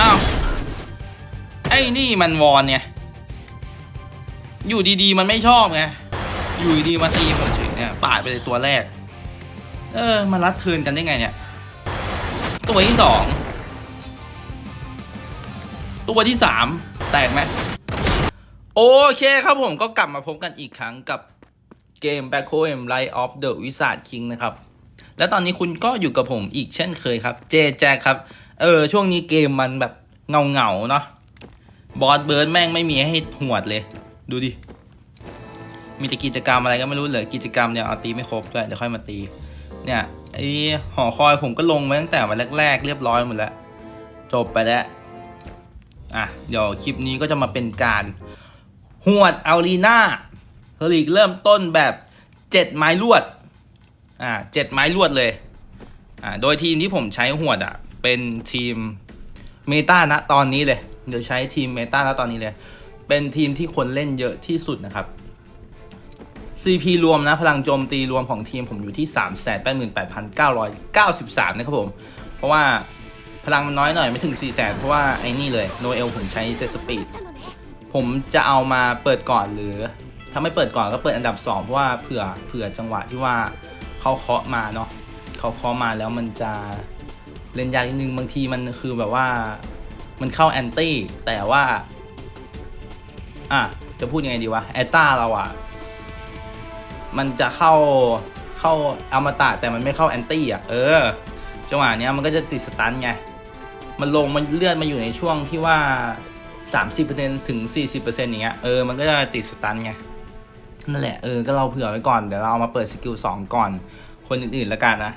อ้าว ไอ้นี่มันวอนเนี่ยอยู่ดีๆมันไม่ชอบไง อยู่ดีๆมาตีผมเฉยเนี่ยปาดไปเลยตัวแรก เออ มันรัดเทินกันได้ไงเนี่ย ตัวที่สอง ตัวที่สามแตกไหมโอเคครับผมก็กลับมาพบกันอีกครั้งกับเกม b a c k o M Light of the Wizard King นะครับ และตอนนี้คุณก็อยู่กับผมอีกเช่นเคยครับ เจแจครับ เออ ช่วงนี้เกมมันแบบเงาเงาเนาะบอสเบิร์ดแม่งไม่มีให้หวดเลย ดูดิ มีแต่กิจกรรมอะไรก็ไม่รู้เลยกิจกรรมเนี่ยเอาตีไม่ครบด้วยเดี๋ยวค่อยมาตี เนี่ยไอหอคอยผมก็ลงไว้ตั้งแต่วันแรก ๆ เรียบร้อยหมดแล้ว จบไปแล้วอะเดี๋ยวคลิปนี้ก็จะมาเป็นการหวดอารีนาลีกเริ่มต้นแบบเจ็ดไม้ลวด อ่าเจ็ดไม้ลวดเลย อ่า โดยทีมที่ผมใช้หวดอะ เป็นทีมเมตาณตอนนี้เลย เดี๋ยวใช้ทีมเมตาณตอนนี้เลย เป็นทีมที่คนเล่นเยอะที่สุดนะครับ CP รวมนะ พลังโจมตีรวมของทีมผมอยู่ที่ 3 8 8 9 9 3 นะครับผม เพราะว่าพลังมันน้อยหน่อยไม่ถึง 4 0 0 0 0เพราะว่าไอ้นี่เลยโนเอลผมใช้เจ็ตสปีดผมจะเอามาเปิดก่อนหรือ ถ้าไม่เปิดก่อนก็เปิดอันดับ 2 เพราะว่าเผื่อเผื่อจังหวะที่ว่าเขาเคาะมาเนาะเขาเคาะมาแล้วมันจะ เล่นยากนิดนึงบางทีมันคือแบบว่ามันเข้าแอนตี้แต่ว่า อะ จะพูดยังไงดีวะแอตตาเราอะมันจะเข้าเข้าอมตะแต่มันไม่เข้าแอนตี้อะ เออ จังหวะเนี้ยมันก็จะติดสตันไง มันลงมันเลือนมาอยู่ในช่วงที่ว่า 30%ถึง 40%อย่างเงี้ย เออ มันก็จะติดสตันไง นั่นแหละ เออ ก็เราเผื่อไว้ก่อน เดี๋ยวเราเอามาเปิดสกิล2ก่อน คนอื่นๆแล้วกันนะ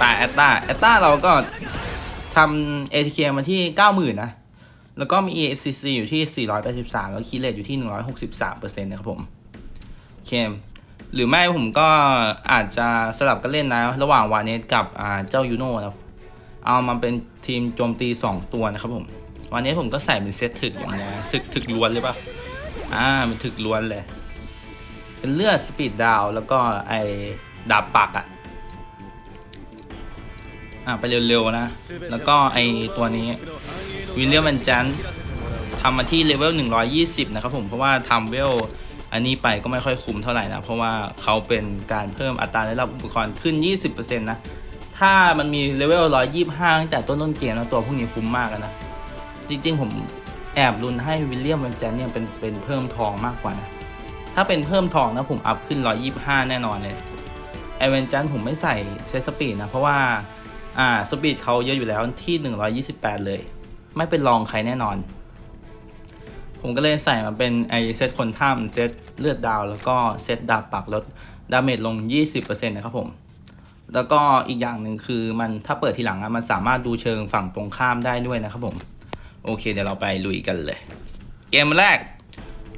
ตาแอตตาแอตตาเราก็ทำ ATK มาที่ 90,000 นะ แล้วก็มี ESCC อยู่ที่ 483 แล้วคีเลตอยู่ที่ 163%นะครับผมโอเคหรือไม่ผมก็อาจจะสลับกันเล่นนะ ระหว่างวานเนสกับเจ้ายูโน่นะเอามาเป็นทีมโจมตี 2 ตัวนะครับผมวันนี้ผมก็ใส่เป็นเซตถึกอย่างเงี้ยศึกถึกล้วนเลยปะอ่ามันถึกล้วนเลย เป็นเลือดสปีดดาวแล้วก็ไอ้ดาบปักอะ อะไปเร็วๆนะ แล้วก็ไอตัวนี้วิลเลียมแอนจันทำมาที่เลเวล 120 นะครับผม เพราะว่าทำเวลอันนี้ไปก็ไม่ค่อยคุ้มเท่าไหร่นะ เพราะว่าเขาเป็นการเพิ่มอัตราได้รับอุปกรณ์ขึ้น 20%นะ ถ้ามันมีเลเวล 125 ตั้งแต่ต้นต้นเกมแล้วตัวพวกนี้คุ้มมากนะ จริงๆผมแอบรุนให้วิลเลียมวันจันเนี่ยเป็นเป็นเพิ่มทองมากกว่านะ ถ้าเป็นเพิ่มทองนะผมอัพขึ้น 125 แน่นอนเลยไอเวนจันผมไม่ใส่เซตสปีดนะ เพราะว่า อ่าสปีดเขาเยอะอยู่แล้วที่ 128 เลย ไม่เป็นรองใครแน่นอน ผมก็เลยใส่มาเป็นไอเซตคนถ้ำเซตเลือดดาว แล้วก็เซตดาบปักลดดาเมจลง 20%นะครับผม แล้วก็อีกอย่างหนึ่งคือมันถ้าเปิดทีหลังมันสามารถดูเชิงฝั่งตรงข้ามได้ด้วยนะครับผม โอเคเดี๋ยวเราไปลุยกันเลย เกมแรก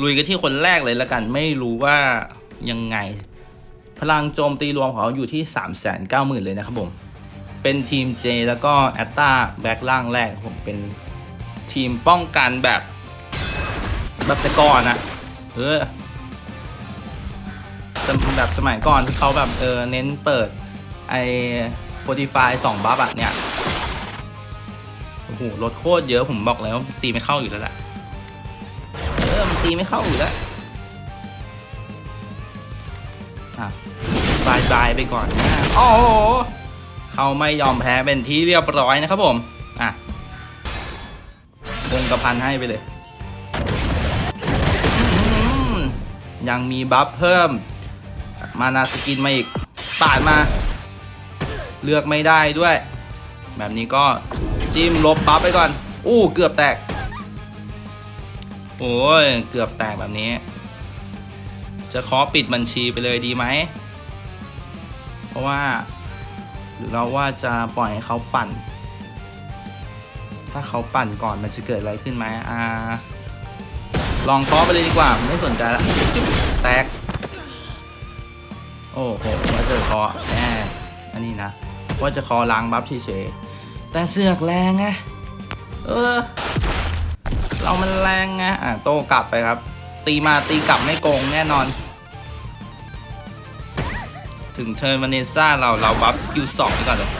ลุยกันที่คนแรกเลยละกันไม่รู้ว่ายังไง พลังโจมตีรวมของเขาอยู่ที่ 3 9 0 0 0 0เลยนะครับผม เป็นทีม J แล้วก็แอตตาแบ็กล่างแรกผมเป็นทีมป้องกันแบบแบบแต่ก่อนอะเออแบบสมัยก่อนที่เขาแบบเออเน้นเปิดไอโ o ร i ฟายสองบัฟอะเนี่ยโอ้โหลดโคตรเยอะผมบอกเลยว่าตีไม่เข้าอยู่แล้วแหละเออมันตีไม่เข้าอยู่แล้วอะบายบายไปก่อนนะโอ้โห เขาไม่ยอมแพ้เป็นที่เรียบร้อยนะครับผมอะวงกระพันให้ไปเลยยังมีบัฟเพิ่ม มานาสกินมาอีกปาดมา เลือกไม่ได้ด้วย แบบนี้ก็จิ้มลบบัฟไปก่อน อู้เกือบแตก โอ้ย เกือบแตกแบบนี้ จะขอปิดบัญชีไปเลยดีไหม เพราะว่า หรือเราว่าจะปล่อยให้เขาปั่น ถ้าเขาปั่นก่อนมันจะเกิดอะไรขึ้นไหมอ่า ลองเคาะไปเลยดีกว่า ไม่สนใจละจุ๊บแตก โอ้โหว่าจะเคาะแน่อันนี้นะ ว่าจะคอล้างบัฟเฉยๆ แต่เสือกแรงไง เออ เรามันแรงไง อะ โต้กลับไปครับ ตีมาตีกลับไม่โกงแน่นอน ถึงเทิร์นวาเนซ่าเราเราบัฟคิวสองไปก่อนเลย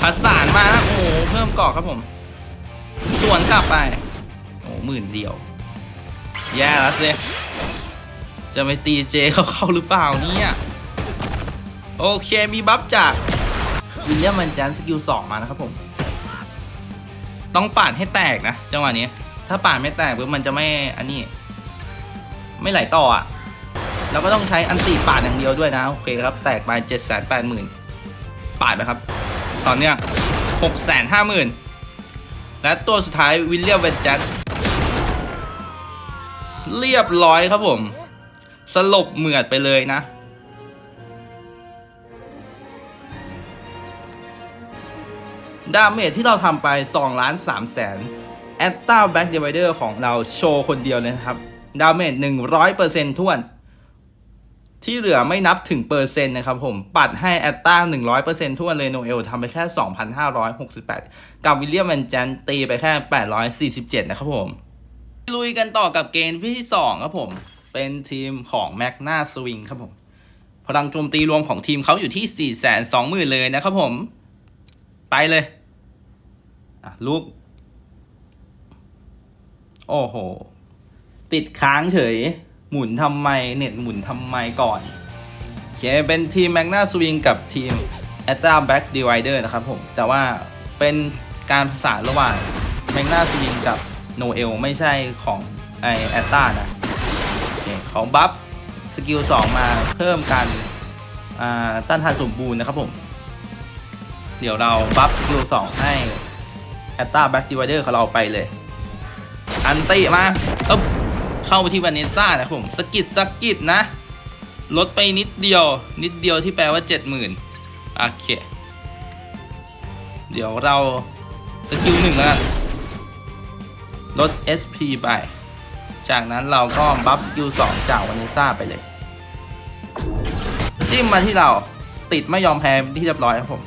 ผสารมาแล้วโอ้โหเพิ่มเกาะครับผม สวนกลับไป โอ้หมื่นเดียว แย่แล้วสิจะไปตีเจเขาเข้าหรือเปล่าเนี่ย โอเคมีบัฟจากวิลเลียมมันจันสกิลสองมานะครับผม ต้องปาดให้แตกนะจังหวะนี้ ถ้าปาดไม่แตกปุ๊บมันจะไม่อันนี้ ไม่ไหลต่ออะ เราก็ต้องใช้อันตีปาดอย่างเดียวด้วยนะ โอเคครับ แตกไปเจ็ดแสนแปดหมื่นปาดไปครับ ตอนเนี้ยหกแสนห้าหมื่นและตัวสุดท้ายวิลเลียมเวนจันเรียบร้อยครับผม สลบเหมือดไปเลยนะ ดาเมจที่เราทำไป2ล้าน3แสนแอตตาแบ็กเดวิเดอร์ของเราโชว์คนเดียวเลยนะครับ ดาเมจ100%ท่วน ที่เหลือไม่นับถึงเปอร์เซ็นต์นะครับผม ปัดให้แอตตา100%ทั่วเลยโนเอลทำไปแค่ 2,568 กับวิลเลียมแมนจันตีไปแค่ 847 นะครับผม ลุยกันต่อกับเกมที่ 2 ครับผม เป็นทีมของแมกนาสวิงครับผม พลังโจมตีรวมของทีมเขาอยู่ที่ 420,000 เลยนะครับผม ไปเลยลูก โอ้โห ติดค้างเฉย หมุนทำไมเน็ตหมุนทำไมก่อนโอเคเป็นทีมแมกนาสวิงกับทีม a t t a Back Divider นะครับผม แต่ว่าเป็นการผสานระหว่างแมกนาสวิงกับ Noel ไม่ใช่ของไอแอตตานะโอเคของบัฟสกิล 2 มาเพิ่มการต้านทานสมบูรณ์นะครับผม เดี๋ยวเราบัฟสกิลสองให้แอตตาแบ็กดิวเดอร์ของเราไปเลย อันติมา เข้าไปที่วานิต้านะผมสกิดสกิดนะ ลดไปนิดเดียว นิดเดียวที่แปลว่า 70,000โอเค เดี๋ยวเราสกิลหนึ่งแล้วกันลด SP ไป จากนั้นเราก็บัฟสกิลสองจากวานิซ่าไปเลย จิ้มมาที่เราติดไม่ยอมแพ้ที่เรียบร้อยครับผม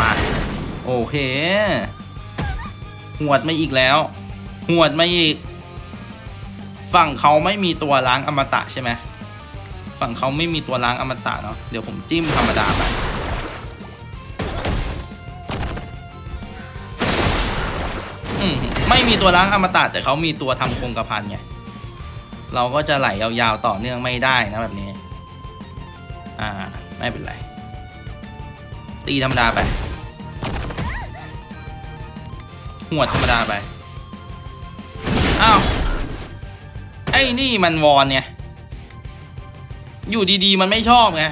มา โอเค หวดมาอีกแล้ว หวดมาอีก ฝั่งเขาไม่มีตัวล้างอมตะใช่ไหมฝั่งเขาไม่มีตัวล้างอมตะเนาะเดี๋ยวผมจิ้มธรรมดาไปอืมไม่มีตัวล้างอมตะแต่เขามีตัวทำโครงกระพันไงเราก็จะไหลยาวๆต่อเนื่องไม่ได้นะแบบนี้ อ่า ไม่เป็นไร ตีธรรมดาไปหวดธรรมดาไป อ้าว อ้นี่มันวอนเนี่ยอยู่ดีๆ มันไม่ชอบไง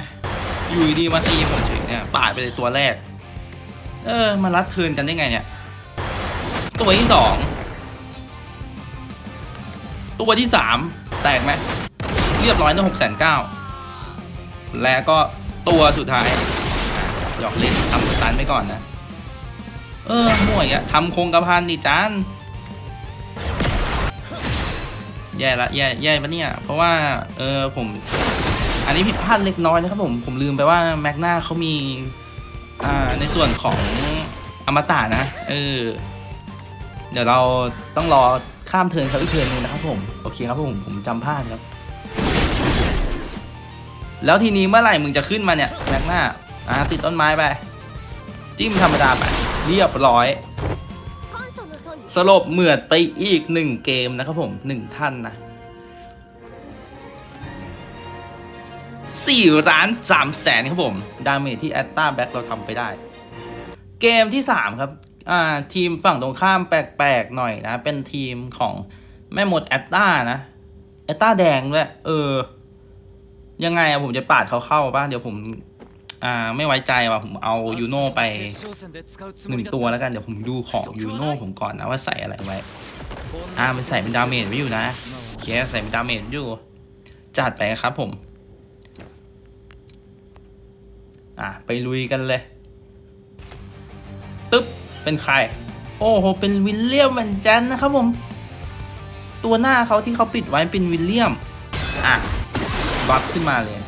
อยู่ดีๆมาตีผมถึงเนี่ยปาดไปเลยตัวแรก เออมารัดคืนกันได้ไงเนี่ย ตัวที่สองตัวที่สามแตกไหมเรียบร้อยนะหกแสนเก้าและก็ตัวสุดท้ายหยอกเล่นทำตันไปก่อนนะ เออห่วยอะทำโครงกระพันดิจาน แย่ละแย่แย่ปะเนี่ย เพราะว่าเออผม อันนี้ผิดพลาดเล็กน้อยนะครับผมผมลืมไปว่าแมกนาเขามีอ่าในส่วนของอมตะนะเออเดี๋ยวเราต้องรอข้ามเทินเขาอีกเทินนึงนะครับผมโอเคครับผมผมจำพลาดครับ แล้วทีนี้เมื่อไหร่มึงจะขึ้นมาเนี่ยแมกนาอ่าติดต้นไม้ไปจิ้มธรรมดาไปเรียบร้อย สลบเหมือดไปอีกหนึ่งเกมนะครับผมหนึ่งท่านนะสี่ล้านสามแสนครับผม ดาเมจที่แอตตาแบ็กเราทำไปได้ เกมที่สามครับอ่าทีมฝั่งตรงข้ามแปลกๆหน่อยนะ เป็นทีมของแม่หมดแอตตานะแอตตาแดงด้วยเออ ยังไงอะผมจะปาดเขาเข้าป่ะ เดี๋ยวผม อ่าไม่ไว้ใจว่ะผมเอายูโน่ไปหนึ่งตัวแล้วกันเดี๋ยวผมดูของยูโน่ผมก่อนนะว่าใส่อะไรไว้ อ่ามันใส่เป็นดาเมจไว้อยู่นะโอเคใส่เป็นดาเมจอยู่ จัดไปครับผม อะไปลุยกันเลยตึ๊บเป็นใคร โอ้โหเป็นวิลเลียมแมนจันนะครับผม ตัวหน้าเขาที่เขาปิดไว้เป็นวิลเลียม อะบัฟขึ้นมาเลย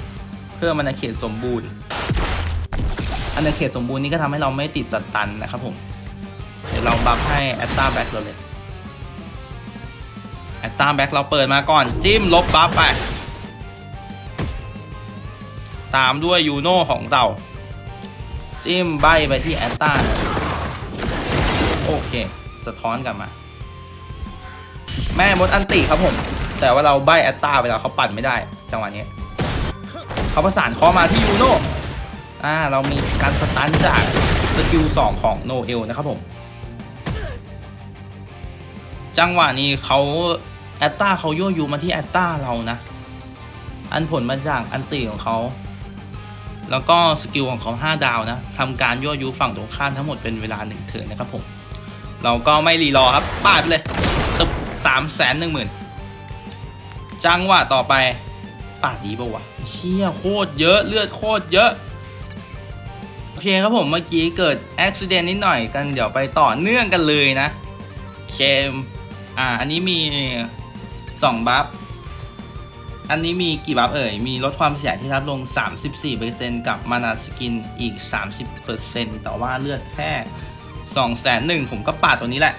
เพิ่มอาณาเขตสมบูรณ์ อาณาเขตสมบูรณ์นี้ก็ทำให้เราไม่ติดสตันนะครับผม เดี๋ยวเราบัฟให้แอตตาแบ็กเราเลยแอตตาแบ็กเราเปิดมาก่อน จิ้มลบบัฟไป ตามด้วยยูโน่ของเรา จิ้มใบไปที่แอตตาโอเค สะท้อนกลับมา แม่มดอันติครับผม แต่ว่าเราใบแอตตาไปแล้วเขาปั่นไม่ได้ จังหวะนี้ เขาประสานคอมาที่ยูโน่ อ่าเรามีการสตันจากสกิลสองของโนเอลนะครับผม จังหวะนี้เขาแอตตาเขายั่วยูมาที่แอตตาเรานะ อันผลมาจากอันติของเขา แล้วก็สกิลของเขา5ดาวนะทำการยั่วยุฝั่งตรงข้ามทั้งหมดเป็นเวลาหนึ่งเทิร์นนะครับผม เราก็ไม่รีรอครับปาดเลยตึบสามแสนหนึ่งหมื่นจังหวะต่อไปปาดดีปะวะเชี่ยโคตรเยอะเลือดโคตรเยอะ โอเคครับผมเมื่อกี้เกิดอุบิเหตุนิดหน่อยกันเดี๋ยวไปต่อเนื่องกันเลยนะเคมอ่าอันนี้มีสองบัฟ อันนี้มีกี่บัฟเอ่ย มีลดความเสียที่รับลง 34%กับมานาสกินอีก 30%แต่ว่าเลือดแค่2 0 0 0 0ผมก็ปาดตัวนี้แหละ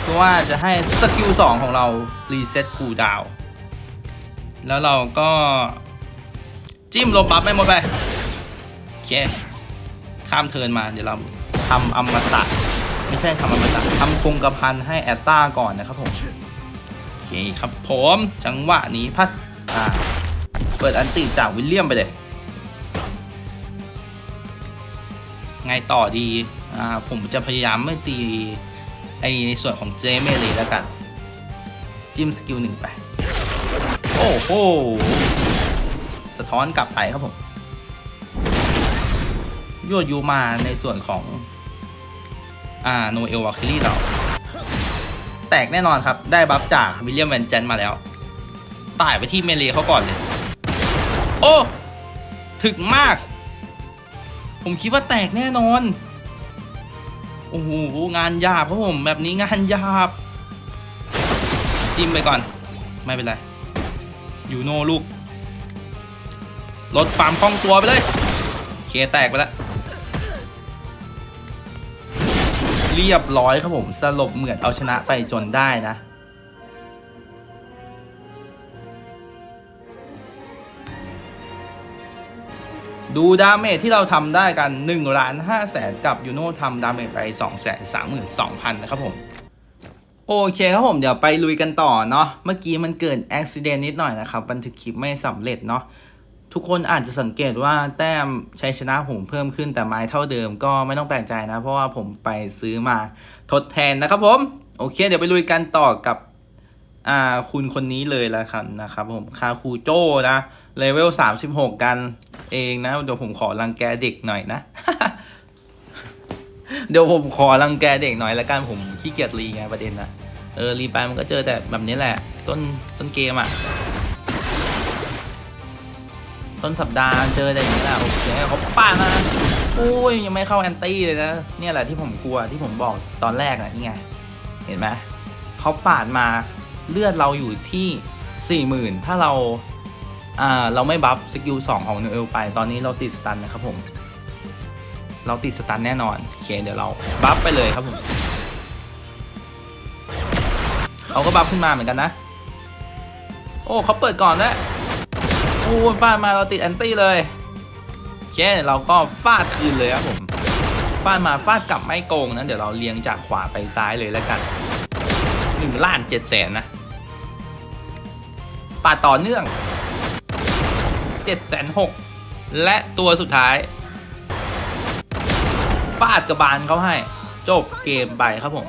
เพราะว่าจะให้สกิล2ของเรา รีเซ็ตคูลดาว แล้วเราก็จิ้มลบบัฟไปหมดไป โอเค ข้ามเทินมาเดี๋ยวเราทำอมตะไม่ใช่ทำอมตะทำคงกระพันให้แอตตาก่อนนะครับผมโอเคครับผมจังหวะนี้พัสอ่าเปิดอันติจากวิลเลียมไปเลย ไงต่อดีอ่าผมจะพยายามไม่ตีไอในส่วนของเจเมลีแล้วกัน จิ้มสกิลหนึ่งไป โอ้โห สะท้อนกลับไปครับผม ยั่วยูมาในส่วนของอ่าโนเอลวาคิลี่เรา แตกแน่นอนครับ ได้บัฟจากวิลเลียมแวนเจนมาแล้วป่ายไปที่เมเลเขาก่อนเลย โอ้ ถึกมาก ผมคิดว่าแตกแน่นอน โอ้โห งานยาบครับผม แบบนี้งานยาบจิ้มไปก่อน ไม่เป็นไร อยู่โน่ลูกลดความคล่องตัวไปเลย เคแตกไปแล้ว เรียบร้อยครับผมสลบเหมือนเอาชนะไปจนได้นะ ดูดาเมจที่เราทำได้กัน1ล้าน5แสนกับยูโน่ทำดาเมจไป2 3 2 0 0 0นะครับผมโอเคครับผมเดี๋ยวไปลุยกันต่อเนาะเมื่อกี้มันเกิดอุบิเหตุนิดหน่อยนะครับ บันทึกคลิปไม่สำเร็จเนาะ ทุกคนอาจจะสังเกตว่าแต้มชัยชนะผมเพิ่มขึ้นแต่ไม้เท่าเดิมก็ไม่ต้องแปลกใจนะ เพราะว่าผมไปซื้อมาทดแทนนะครับผม โอเค เดี๋ยวไปลุยกันต่อกับอ่าคุณคนนี้เลยละครับนะครับผมคาคูโจนะเลเวล36กันเองนะ เดี๋ยวผมขอรังแกเด็กหน่อยนะ เดี๋ยวผมขอรังแกเด็กหน่อยละกันผมขี้เกียจรีไงประเด็นนะเออรีไปมันก็เจอแต่แบบนี้แหละ ต้นต้นเกมอะ่ะ ต้นสัปดาห์เจออะไรอย่างนี้แหละโอเคเขาป้าดมาอุ้ยยังไม่เข้าแอนตี้เลยนะเนี่ยแหละที่ผมกลัวที่ผมบอกตอนแรกอะนี่ไงเห็นไหมเขาปาดมาเลือดเราอยู่ที่สี่หมื่นถ้าเราอ่าเราไม่บัฟสกิลสองของเนเอลไป ตอนนี้เราติดสตันนะครับผม เราติดสตันแน่นอนโอเคเดี๋ยวเราบัฟไปเลยครับผมเขาก็บัฟขึ้นมาเหมือนกันนะ โอ้เขาเปิดก่อนแล้ว อ้ฟาดมาเราติดแอนตี้เลยโอเคเราก็ฟาดคืนเลยครับผมฟาดมาฟาดกลับไม่โกงนะเดี๋ยวเราเลี้ยงจากขวาไปซ้ายเลยแล้วกันหนึ่งล้านเจ็ดแสนนะปาดต่อเนื่องเจ็ดแสนหกและตัวสุดท้ายฟาดกระบาลเขาให้ จบเกมไปครับผม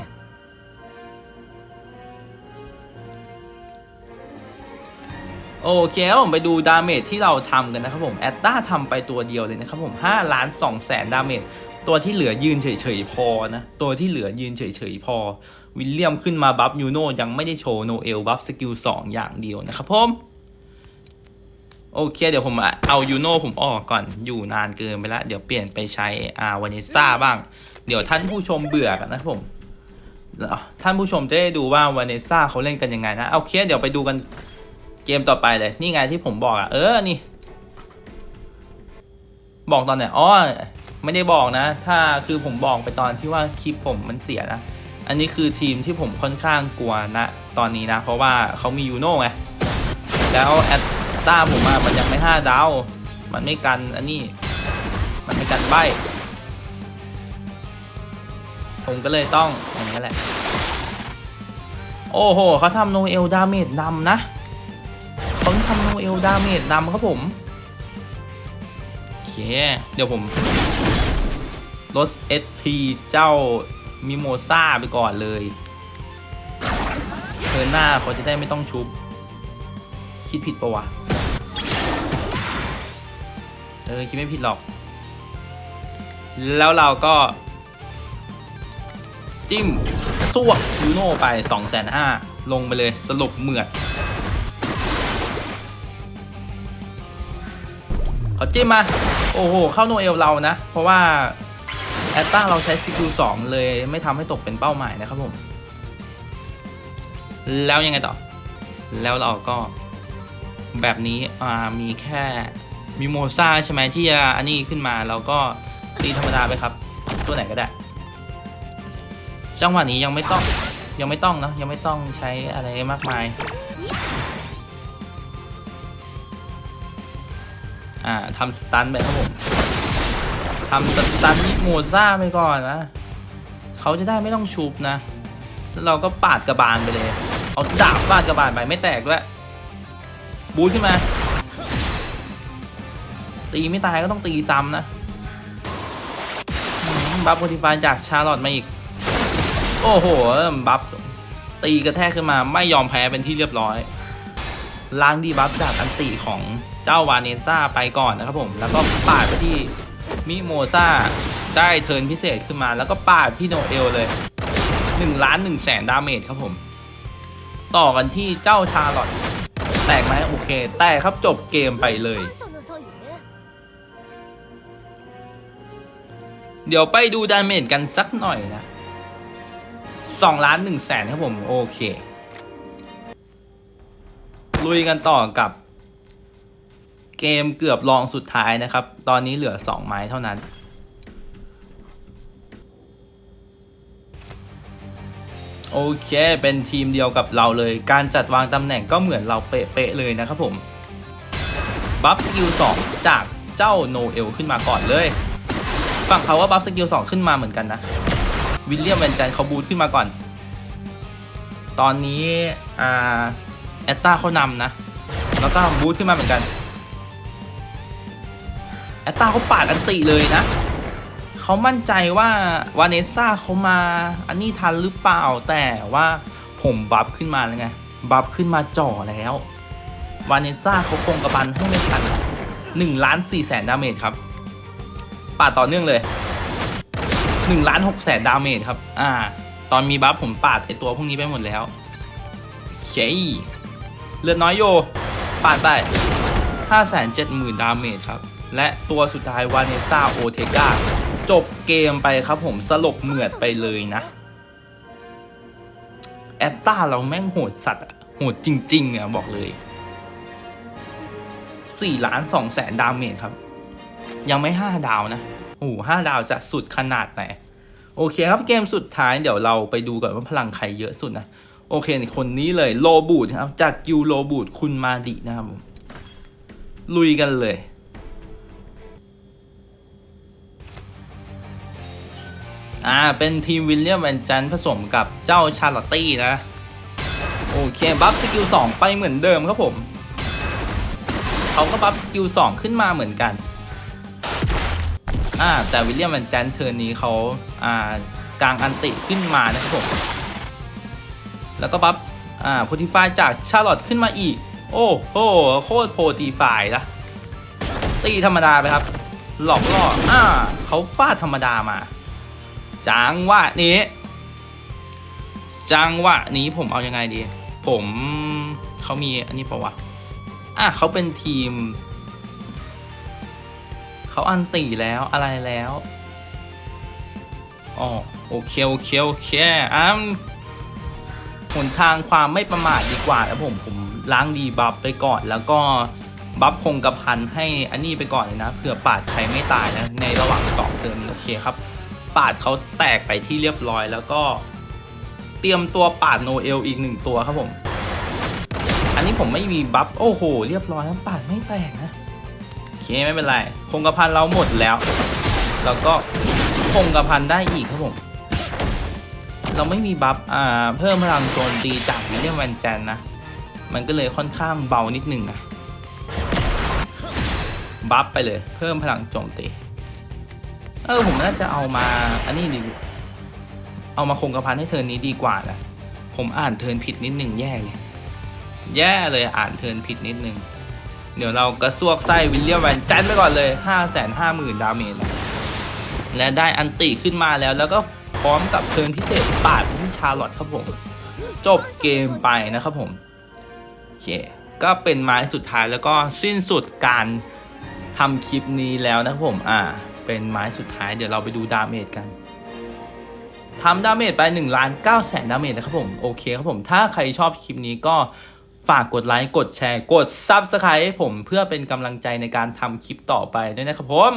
โอเคครับผมไปดูดาเมจที่เราทำกันนะครับผมแอตตาทำไปตัวเดียวเลยนะครับผม5ล้าน2แสนดาเมจตัวที่เหลือยืนเฉยๆพอนะ ตัวที่เหลือยืนเฉยๆพอ วิลเลียมขึ้นมาบัฟยูโน่ยังไม่ได้โชว์โนเอลบัฟสกิล2อย่างเดียวนะครับผมโอเค เดี๋ยวผมเอายูโน่ผมออกก่อนอยู่นานเกินไปล้วเดี๋ยวเปลี่ยนไปใช้อาวานิซ่าบ้าง เดี๋ยวท่านผู้ชมเบื่อกันนะครับผมท่านผู้ชมจะได้ดูว่าวานิซ่าเขาเล่นกันยังไงนะ โอเค เดี๋ยวไปดูกัน เกมต่อไปเลย นี่ไงที่ผมบอกอะ เออ นี่ บอกตอนไหนอ๋อ ไม่ได้บอกนะ ถ้าคือผมบอกไปตอนที่ว่าคลิปผมมันเสียนะ อันนี้คือทีมที่ผมค่อนข้างกลัวนะ ตอนนี้นะ เพราะว่าเขามียูโน่ไง แล้วแอตตาผมอะมันยังไม่ห้าดาว มันไม่กันอันนี้ มันไม่กันใบ ผมก็เลยต้องอย่างนี้แหละ โอ้โห เขาทำโนเอลดาเมจนำนะ เขาทำโนเอลดาเมจนำครับผมโอเค เดี๋ยวผมลด SP เจ้ามิโมซ่าไปก่อนเลยเทิร์นหน้าเขาจะได้ไม่ต้องชุบ คิดผิดปะวะ เออ คิดไม่ผิดหรอก แล้วเราก็ จิ้มสวกยูโน่ไป2องแสนห้าลงไปเลยสรุปเหมือด ขาจิ้มมา โอ้โห เข้าโนเอลเรานะ เพราะว่าแอตตาเราใช้สกิลสองเลยไม่ทำให้ตกเป็นเป้าหมายนะครับผม แล้วยังไงต่อ แล้วเราก็แบบนี้อ่ามีแค่มิโมซ่าใช่ไหมที่อันนี้ขึ้นมาเราก็ตีธรรมดาไปครับ ตัวไหนก็ได้ จังหวะนี้ยังไม่ต้องยังไม่ต้องเนะยังไม่ต้องใช้อะไรมากมาย อ่าทำสตันไปครับผมทำสตันมิโมซ่าไปก่อนนะเขาจะได้ไม่ต้องชุบนะแล้วเราก็ปาดกระบาลไปเลย เอาดาบฟาดกระบาลไปไม่แตกด้วยบูทขึ้นมา ตีไม่ตายก็ต้องตีซ้ำนะบัฟโพติฟายจากชาร์ลอตมาอีก โอ้โหบัฟตีกระแทกขึ้นมาไม่ยอมแพ้เป็นที่เรียบร้อย ล้างดีบัฟจากอันติของเจ้าวาเนซ่าไปก่อนนะครับผม แล้วก็ปาดไปที่มิโมซ่าได้เทิร์นพิเศษขึ้นมา แล้วก็ปาดที่โนเอลเลย1ล้าน1แสนดาเมจครับผม ต่อกันที่เจ้าชาลอตแตกไหมโอเค แตกครับจบเกมไปเลย เดี๋ยวไปดูดาเมจกันสักหน่อยนะ2ล้าน1แสนครับผม โอเค ลุยกันต่อกับ เกมเกือบรองสุดท้ายนะครับ ตอนนี้เหลือสองไม้เท่านั้น โอเค เป็นทีมเดียวกับเราเลย การจัดวางตำแหน่งก็เหมือนเราเป๊ะๆเลยนะครับผม บัฟสกิลสองจากเจ้าโนเอลขึ้นมาก่อนเลย ฝั่งเขาว่าบัฟสกิลสองขึ้นมาเหมือนกันนะ วิลเลียมแวนจันเขาบูทขึ้นมาก่อน ตอนนี้อ่า แอตตาเขานำนะ แล้วก็บูทขึ้นมาเหมือนกัน แอตตาเขาปาดอันติเลยนะ เขามั่นใจว่าวานเนซ่าเขามาอันนี้ทันหรือเปล่า แต่ว่าผมบัฟขึ้นมาแล้วไง บัฟขึ้นมาจ่อแล้ว วานเนซ่าเขาคงกระบันให้ไม่ทัน1ล้าน4แสนดาเมจครับปาดต่อเนื่องเลย1ล้าน6แสนดาเมจครับ อ่า ตอนมีบัฟผมปาดไอตัวพวกนี้ไปหมดแล้วเชย เลือดน้อยโยปาดไป5 7 0 0 0 0 ดาเมจครับ และตัวสุดท้ายวาเนซ่าโอเทกาจบเกมไปครับผมสลบเหมือดไปเลยนะ แอตตาเราแม่งโหดสัตว์โหดจริง ๆ อะ บอกเลย4ล้าน2แสนดาเมจครับ ยังไม่ 5 ดาวนะโอ้โหห้าดาวจะสุดขนาดไหน โอเคครับเกมสุดท้ายเดี๋ยวเราไปดูก่อนว่าพลังใครเยอะสุดนะ โอเคคนนี้เลยโลบูดครับ จากยูโลบูดคุณมาดินะครับผมลุยกันเลย อ่า เป็นทีมวิลเลียมแวนจันผสมกับเจ้าชาร์ลตี้นะ โอเค บัฟสกิลสองไปเหมือนเดิมครับผม เขาก็บัฟสกิลสองขึ้นมาเหมือนกัน อ่า แต่วิลเลียมแวนจันเทอร์นี้เขาอ่ากลางอันติขึ้นมานะครับผม แล้วก็บัฟอ่าโพติฟายจากชาร์ลอตขึ้นมาอีก โอ้โหโคตรโพติฟายนะตีธรรมดาไปครับ หลอกล่ออ่าเขาฟาดธรรมดามา จังหวะนี้ จังหวะนี้ผมเอายังไงดี ผมเขามีอันนี้ปะวะอะเขาเป็นทีม เขาอันตีแล้วอะไรแล้วอ๋อโอเคโอเคโอเคอะ หนทางความไม่ประมาทดีกว่าแล้วผมผมล้างดีบัฟไปก่อน แล้วก็บัฟคงกระพันให้อันนี้ไปก่อนเลยนะเผื่อปาดใครไม่ตายนะในระหว่างสองเทิร์นโอเคครับ ปาดเขาแตกไปที่เรียบร้อยแล้วก็ เตรียมตัวปาดโนเอลอีกหนึ่งตัวครับผม อันนี้ผมไม่มีบัฟโอ้โห เรียบร้อยแล้วปาดไม่แตกนะโอเคไม่เป็นไรคงกระพันเราหมดแล้ว แล้วก็คงกระพันได้อีกครับผม เราไม่มีบัฟอ่าเพิ่มพลังโจมตีจากวิลเลียมแวนแจนนะ มันก็เลยค่อนข้างเบานิดหนึ่งนะบัฟไปเลย เพิ่มพลังโจมตีเออผมน่าจะเอามาอันนี้ดีเอามาคงกระพันให้เทินนี้ดีกว่านะผมอ่านเทินผิดนิดหนึ่งแย่เลยแย่เลยอ่านเทินผิดนิดหนึ่งเดี๋ยวเรากระซวกไส้วิลเลียมแวนแจนไปก่อนเลย 5 5 0 0 0 0ดาเมจและได้อันติขึ้นมาแล้วแล้วก็ พร้อมกับเทิร์นพิเศษปาดที่ชาลอตครับผม จบเกมไปนะครับผมโอเคก็เป็นไม้สุดท้ายแล้วก็สิ้นสุดการทำคลิปนี้แล้วนะครับผมอ่า เป็นไม้สุดท้ายเดี๋ยวเราไปดูดาเมจกันทำดาเมจไป1ล้าน9แสนดาเมจนะครับผมโอเคครับผมถ้าใครชอบคลิปนี้ก็ฝากกดไลค์กดแชร์ กด Subscribe ให้ผมเพื่อเป็นกำลังใจในการทำคลิปต่อไปด้วยนะครับผม